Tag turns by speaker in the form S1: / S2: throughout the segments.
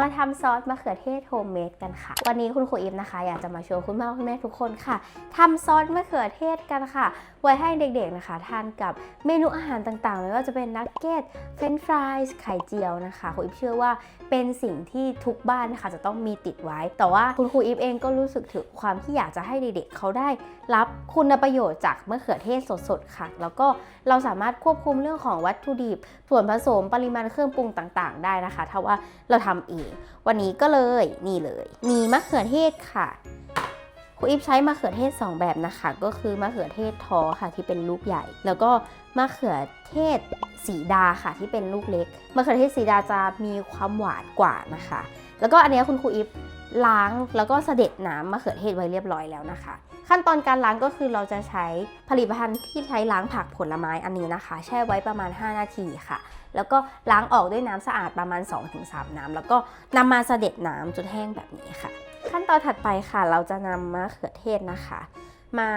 S1: มาทำซอสมะเขือเทศโฮมเมดกันค่ะ วันนี้คุณครูอิฟนะคะ อยากจะมาชวนคุณพ่อคุณแม่ทุกคนค่ะทำซอสมะเขือเทศกันค่ะ ไว้ให้เด็กๆนะคะ ทานกับเมนูอาหารต่างๆ ไม่ว่าจะเป็นนักเก็ตเฟรนช์ฟรายส์ไข่เจียวนะคะคุณอิฟเชื่อว่าเป็นสิ่งที่ทุกบ้านนะคะจะต้องมีติดไว้ แต่ว่าคุณครูอิฟเองก็รู้สึกถึงความที่อยากจะให้เด็กๆเขาได้รับคุณประโยชน์จากมะเขือเทศสดๆค่ะ แล้วก็เราสามารถควบคุมเรื่องของวัตถุดิบ ส่วนผสมปริมาณเครื่องปรุงต่าง ๆ ได้นะคะถ้าว่าเราทำเองวันนี้ก็เลยนี่เลย มีมะเขือเทศค่ะครูอิฟใช้มะเขือเทศ 2 แบบนะคะ ก็คือมะเขือเทศทอค่ะที่เป็นลูกใหญ่ แล้วก็มะเขือเทศสีดาค่ะที่เป็นลูกเล็กมะเขือเทศสีดาจะมีความหวานกว่านะคะ แล้วก็อันนี้คุณครูอิฟ ล้างแล้วก็เสด็จน้ำมะเขือเทศไว้เรียบร้อยแล้วนะคะ ขั้นตอนการล้างก็คือเราจะใช้ผลิตภัณฑ์ที่ใช้ล้างผักผลไม้อันนี้นะคะ แช่ไว้ประมาณ 5 นาทีค่ะ แล้วก็ล้างออกด้วยน้ำสะอาดประมาณ 2-3 น้ำแล้วก็นำมาเสด็จน้ำจนแห้งแบบนี้ค่ะ ขั้นตอนถัดไปค่ะ เราจะนำมะเขือเทศนะคะ มา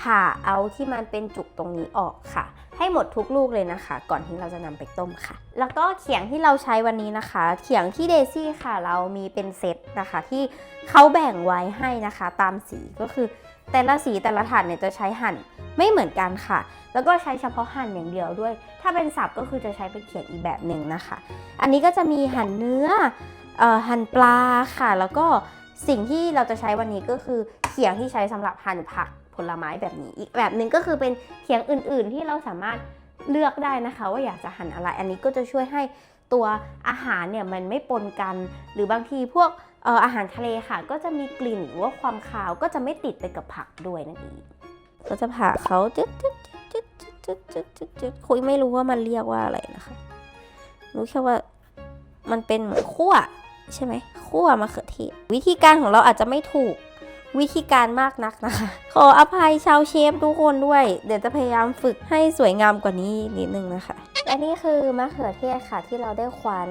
S1: ผ่าเอาที่มันเป็นจุกตรงนี้ออกค่ะ ให้หมดทุกลูกเลยนะคะ ก่อนที่เราจะนำไปต้มค่ะ แล้วก็เขียงที่เราใช้วันนี้นะคะ เขียงที่เดซี่ค่ะ เรามีเป็นเซตนะคะ ที่เขาแบ่งไว้ให้นะคะ ตามสีก็คือแต่ละสีแต่ละถาดเนี่ยจะใช้หั่นไม่เหมือนกันค่ะ แล้วก็ใช้เฉพาะหั่นอย่างเดียวด้วย ถ้าเป็นสับก็คือจะใช้เป็นเขียงอีกแบบหนึ่งนะคะ อันนี้ก็จะมีหั่นเนื้อออหั่นปลาค่ะ แล้วก็สิ่งที่เราจะใช้วันนี้ก็คือเขียงที่ใช้สำหรับหั่นผัก ผลไม้แบบนี้ อีกแบบหนึ่งก็คือเป็นเขียงอื่น ๆ ที่เราสามารถเลือกได้นะคะ ว่าอยากจะหั่นอะไร อันนี้ก็จะช่วยให้ตัวอาหารเนี่ยมันไม่ปนกัน หรือบางทีพวกอออาหารทะเลค่ะ ก็จะมีกลิ่นหรือว่าความคาวก็จะไม่ติดไปกับผักด้วยนั่นเองก็จะผ่าเขาจึ๊ดจึ๊ดจึ๊ดจึ๊ดจึ๊ดจึ๊ดจึ๊ดคุยไม่รู้ว่ามันเรียกว่าอะไรนะคะรู้แค่ว่ามันเป็นเหมือนคั่วใช่ไหมคั่วมะเขือเทศวิธีการของเราอาจจะไม่ถูก วิธีการมากนักนะคะ ขออภัยชาวเชฟทุกคนด้วย เดี๋ยวจะพยายามฝึกให้สวยงามกว่านี้นิดนึงนะคะและนี่คือมะเขือเทศค่ะที่เราได้คว้าน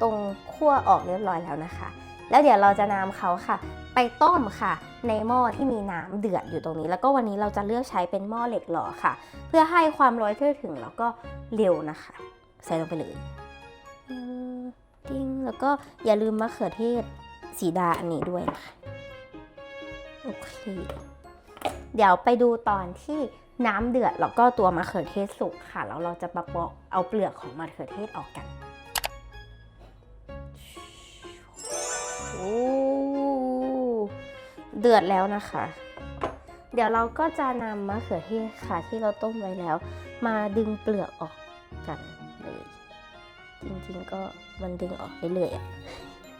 S1: ตรงคั่วออกเรียบร้อยแล้วนะคะ แล้วเดี๋ยวเราจะนำเขาค่ะ ไปต้มค่ะ ในหม้อที่มีน้ำเดือดอยู่ตรงนี้ แล้วก็วันนี้เราจะเลือกใช้เป็นหม้อเหล็กหล่อค่ะ เพื่อให้ความร้อนทั่วถึงแล้วก็เร็วนะคะ ใส่ลงไปเลยอืมติ้งแล้วก็อย่าลืมมะเขือเทศสีดาอันนี้ด้วยนะคะ โอเค เดี๋ยวไปดูตอนที่น้ำเดือดแล้วก็ตัวมะเขือเทศสุกค่ะแล้วเราจะมาปอกเอาเปลือกของมะเขือเทศออกกันโอ้เดือดแล้วนะคะ เดี๋ยวเราก็จะนำมะเขือเทศค่ะที่เราต้มไว้แล้ว มาดึงเปลือกออกกันเลยจริงๆก็มันดึงออกได้เลยอะ